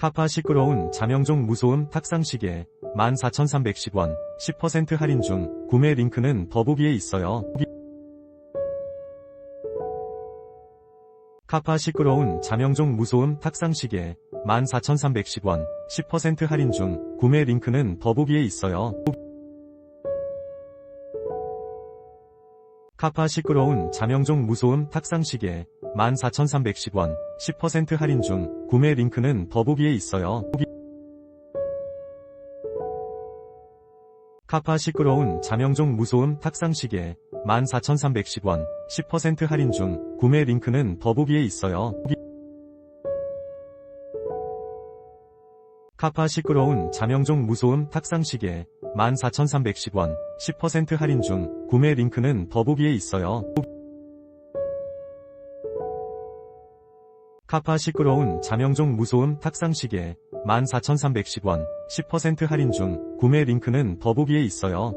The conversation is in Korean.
카파 시끄러운 자명종 무소음 탁상시계 14,310원 10% 할인 중 구매 링크는 더보기에 있어요. 카파 시끄러운 자명종 무소음 탁상시계 14,310원 10% 할인 중 구매 링크는 더보기에 있어요. 카파 시끄러운 자명종 무소음 탁상시계 14,310원 10% 할인 중 구매 링크는 더보기에 있어요. 카파 시끄러운 자명종 무소음 탁상시계 14,310원 10% 할인 중 구매 링크는 더보기에 있어요. 카파 시끄러운 자명종 무소음 탁상시계 14,310원 10% 할인 중 구매 링크는 더보기에 있어요. 카파 시끄러운 자명종 무소음 탁상시계 14,310원 10% 할인 중 구매 링크는 더보기에 있어요.